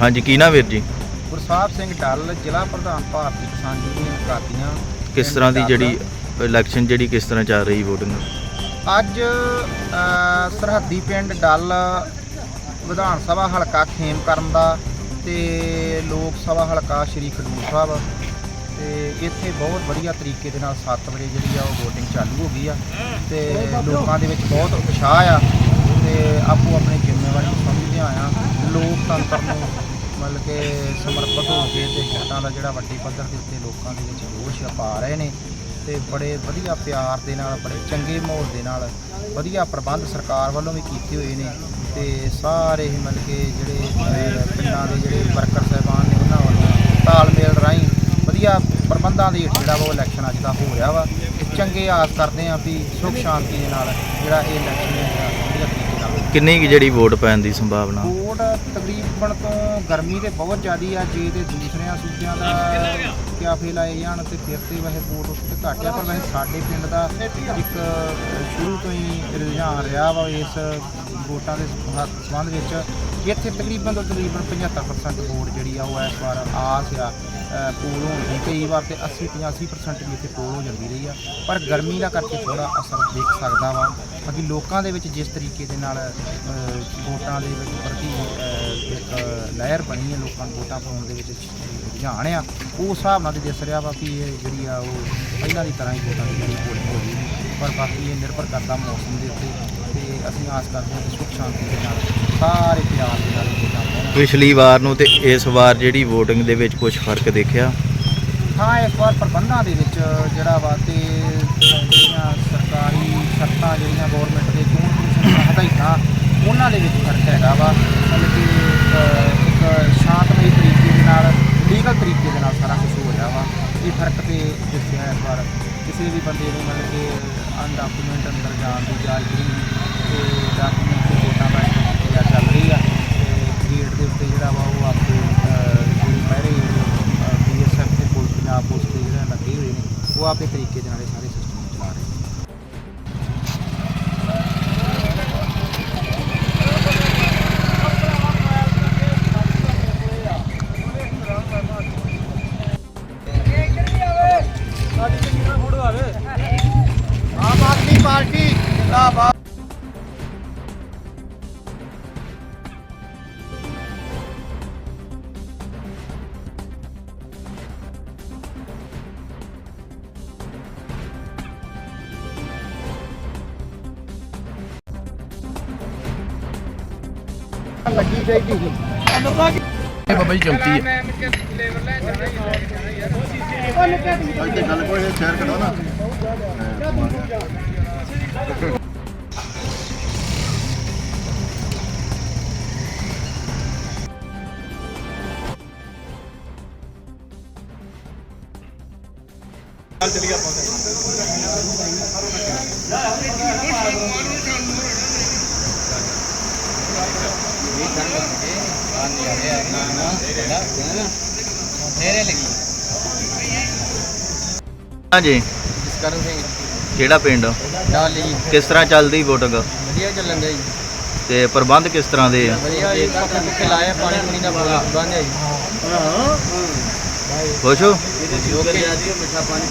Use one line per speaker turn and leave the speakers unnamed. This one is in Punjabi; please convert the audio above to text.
ਹਾਂਜੀ ਕੀ ਨਾਮ ਵੀਰ ਜੀ?
ਗੁਰਸਾਹਿਬ ਸਿੰਘ ਡੱਲ ਜ਼ਿਲ੍ਹਾ ਪ੍ਰਧਾਨ ਭਾਰਤੀ ਕਿਸਾਨ ਯੂਨੀਅਨ ਕਾਦੀਆਂ
ਕਿਸ ਤਰ੍ਹਾਂ ਦੀ ਜਿਹੜੀ ਇਲੈਕਸ਼ਨ ਜਿਹੜੀ ਕਿਸ ਤਰ੍ਹਾਂ ਚੱਲ ਰਹੀ VOTING?
ਅੱਜ ਸਰਹੱਦੀ ਪਿੰਡ ਡੱਲ ਵਿਧਾਨ ਸਭਾ ਹਲਕਾ ਖੇਮਕਰਨ ਦਾ ਤੇ ਲੋਕ ਸਭਾ ਹਲਕਾ ਸ਼੍ਰੀ ਖਡੂਰ ਸਾਹਿਬ। ਤੇ ਇੱਥੇ ਬਹੁਤ ਵਧੀਆ ਤਰੀਕੇ ਦੇ ਨਾਲ 7 ਵਜੇ ਜਿਹੜੀ ਆ ਉਹ VOTING ਚਾਲੂ ਹੋ ਗਈ ਆ। ਤੇ ਲੋਕਾਂ ਦੇ ਵਿੱਚ ਬਹੁਤ ਉਤਸ਼ਾਹ ਆ। ਤੇ ਆਪੋ ਆਪਣੀ ਜ਼ਿੰਮੇਵਾਰੀ ਨੂੰ ਸਮਝਦਿਆਂ ਆ ਲੋਕਤੰਤਰ ਨੂੰ ਮਤਲਬ ਕਿ ਸਮਰਪਿਤ ਹੋ ਕੇ ਤੇ ਵੋਟਾਂ ਦਾ ਜਿਹੜਾ ਵੱਡੀ ਪੱਧਰ ਦੇ ਉੱਤੇ ਲੋਕਾਂ ਦੇ ਵਿੱਚ ਜੋਸ਼ ਪਾ ਰਹੇ ਨੇ ਤੇ ਬੜੇ ਵਧੀਆ ਪਿਆਰ ਦੇ ਨਾਲ, ਬੜੇ ਚੰਗੇ ਮਾਹੌਲ ਦੇ ਨਾਲ ਵਧੀਆ ਪ੍ਰਬੰਧ ਸਰਕਾਰ ਵੱਲੋਂ ਵੀ ਕੀਤੇ ਹੋਏ ਨੇ ਤੇ ਸਾਰੇ ਹੀ ਮਤਲਬ ਕਿ ਜਿਹੜੇ ਪਿੰਡਾਂ ਦੇ ਜਿਹੜੇ ਵਰਕਰ ਸਾਹਿਬਾਨ ਨੇ ਉਹਨਾਂ ਵੱਲੋਂ ਤਾਲਮੇਲ ਰਾਹੀਂ ਵਧੀਆ ਪ੍ਰਬੰਧਾਂ ਦੇ ਹੇਠ ਜਿਹੜਾ ਵਾ ਉਹ ਇਲੈਕਸ਼ਨ ਅੱਜ ਦਾ ਹੋ ਰਿਹਾ ਵਾ ਤੇ ਚੰਗੇ ਆਸ ਕਰਦੇ ਆ ਵੀ ਸੁਖ ਸ਼ਾਂਤੀ ਦੇ ਨਾਲ ਜਿਹੜਾ ਇਹ ਇਲੈਕਸ਼ਨ ਹੈ ਵਧੀਆ
ਕਿੰਨੀ ਕੁ ਜਿਹੜੀ ਵੋਟ ਪੈਣ ਦੀ ਸੰਭਾਵਨਾ?
ਕੋਡ ਤਕਰੀਬਨ ਤੋਂ ਗਰਮੀ ਤੇ ਬਹੁਤ ਜ਼ਿਆਦੀ ਆ, ਜੇ ਤੇ ਦੂਸਰਿਆਂ ਸੂਬਿਆਂ ਦਾ ਕਿਆ ਲਾਏ ਜਾਣ ਤੇ ਫਿਰ ਤੇ ਵੈਸੇ ਵੋਟ ਉੱਤੇ ਘੱਟ ਆ ਪਰ ਵੈਸੇ ਸਾਡੇ ਪਿੰਡ ਦਾ ਇੱਕ ਸ਼ੁਰੂ ਤੋਂ ਹੀ ਰੁਝਾਨ ਰਿਹਾ ਵਾ ਇਸ ਵੋਟਾਂ ਦੇ ਸੰਬੰਧ ਸੰਬੰਧ ਵਿੱਚ। ਇੱਥੇ ਤਕਰੀਬਨ ਤੋਂ ਤਕਰੀਬਨ 75% ਵੋਟ ਜਿਹੜੀ ਆ ਉਹ ਇਸ ਵਾਰ ਆਸ ਆ ਅ, ਪੋਲ ਹੋਣ ਦੀ। ਕਈ ਵਾਰ ਤੇ 80 85% ਵੀ ਇੱਥੇ ਪੋਲ ਹੋ ਜਾਂਦੀ ਰਹੀ ਆ। ਪਰ ਗਰਮੀ ਦਾ ਕਰਕੇ ਥੋੜਾ ਅਸਰ ਦੇਖ ਸਕਦਾ ਵਾ। ਬਾਕੀ ਲੋਕਾਂ ਦੇ ਵਿੱਚ ਜਿਸ ਤਰੀਕੇ ਦੇ ਨਾਲ ਵੋਟਾਂ ਦੇ ਵਿੱਚ ਪ੍ਰਤੀ ਇੱਕ ਲਹਿਰ ਬਣੀ ਹੈ ਲੋਕਾਂ ਨੂੰ ਵੋਟਾਂ ਪਾਉਣ ਦੇ ਵਿੱਚ ਰੁਝਾਨ ਆ ਉਸ ਹਿਸਾਬ ਨਾਲ ਤੇ ਦਿਸ ਰਿਹਾ ਵਾ ਕਿ ਇਹ ਜਿਹੜੀ ਆ ਉਹ ਪਹਿਲਾਂ ਦੀ ਤਰ੍ਹਾਂ ਹੀ ਵੋਟਾਂ ਦੀ ਜਿਹੜੀ ਪੋਲਿੰਗ ਹੋ। ਗਈ ਪਰ ਬਾਕੀ ਇਹ ਨਿਰਭਰ ਕਰਦਾ ਮੌਸਮ ਦੇ ਉੱਤੇ ਤੇ ਅਸੀਂ ਆਸ ਕਰਦੇ ਹਾਂ ਕਿ ਸੁੱਖ ਸ਼ਾਂਤੀ ਦੇ ਨਾਲ ਸਾਰੇ ਪਿਆਰ ਦੇ ਨਾਲ ਵੋਟਾਂ ਪਾਉਣ
ਪਿਛਲੀ ਵਾਰ ਨੂੰ ਤੇ ਇਸ ਵਾਰ ਜਿਹੜੀ VOTING ਦੇ ਵਿੱਚ ਕੁਝ ਫ਼ਰਕ ਦੇਖਿਆ?
ਹਾਂ ਇਸ ਵਾਰ ਪ੍ਰਬੰਧਾਂ ਦੇ ਵਿੱਚ ਜਿਹੜਾ ਵਾ ਤੇ ਜਿਹੜੀਆਂ ਸਰਕਾਰੀ ਸ਼ਰਤਾਂ ਜਿਹੜੀਆਂ ਗਵਰਨਮੈਂਟ ਦੇ ਚੋਣ ਕਮਿਸ਼ਨ ਦੀਆਂ ਹਦਾਇਤਾਂ ਉਹਨਾਂ ਦੇ ਵਿੱਚ ਫ਼ਰਕ ਹੈਗਾ ਵਾ। ਮਤਲਬ ਕਿ ਅਹ, ਇੱਕ ਸ਼ਾਂਤਮਈ ਤਰੀਕੇ ਦੇ ਨਾਲ ਲੀਗਲ ਤਰੀਕੇ ਦੇ ਨਾਲ ਸਾਰਾ ਕੁਝ ਹੋ ਰਿਹਾ ਵਾ ਇਹ ਫ਼ਰਕ ਤੇ ਦਿਸਿਆ ਇਸ ਵਾਰ ਕਿਸੇ ਵੀ ਬੰਦੇ ਨੂੰ ਮਤਲਬ ਕਿ ਅਨਡਾਕੂਮੈਂਟ ਅੰਦਰ ਜਾਣ ਦੀ ਇਜਾਜ਼ਤ ਨਹੀਂ ਤੇ ਡਾਕੂਮੈਂਟ ਤੇ ਵੋਟਾਂ ਦਾ ਪ੍ਰਕਿਰਿਆ ਚੱਲ ਰਹੀ ਆ, ਤੇ ਗੇਟ ਦੇ ਉੱਤੇ ਜਿਹੜਾ ਵਾ ਉਹ ਆਪੇ ਜਿਹੜੀ ਪਹਿਰੇ ਬੀਐਸਐਫ ਤੇ ਪੁਲਿਸ, ਪੰਜਾਬ ਪੁਲਿਸ ਦੇ ਜਿਹੜੇ ਲੱਗੇ ਹੋਏ ਨੇ, ਉਹ ਆਪੇ ਤਰੀਕੇ ਪਾਰਟੀ ਜਿੰਦਾਬਾਦ ਲੱਗੀ ਚਾਹੀਦੀ ਸੀ
ਇਹ ਬਾਬਾ ਜੀ ਚੌਂਕੀ ਹੈ ਅੱਜ ਤੇ ਗੱਲ ਕੋਈ ਸ਼ੇਅਰ ਕਰੋ ਨਾ
ਹਾਂਜੀ।
ਜਸਕਰਨ ਸਿੰਘ
ਕਿਹੜਾ ਪਿੰਡ?
ਡਾਲ ਜੀ।
ਕਿਸ ਤਰ੍ਹਾਂ ਚੱਲਦੀ VOTING
ਵਧੀਆ ਚੱਲਣ ਦਿਆ ਜੀ।
ਤੇ ਪ੍ਰਬੰਧ ਕਿਸ ਤਰ੍ਹਾਂ ਦੇ ਆ?
ਵਧੀਆ ਜੀ ਪੱਕੇ ਪੁੱਕੇ ਲਾਇਆ ਪਾਣੀ ਪੂਣੀ ਦਾ ਪ੍ਰਬੰਧ ਹੈ ਜੀ।
ਖੁਸ਼ ਹੋ?
ਓਕੇ ਮਿੱਠਾ ਪਾਣੀ।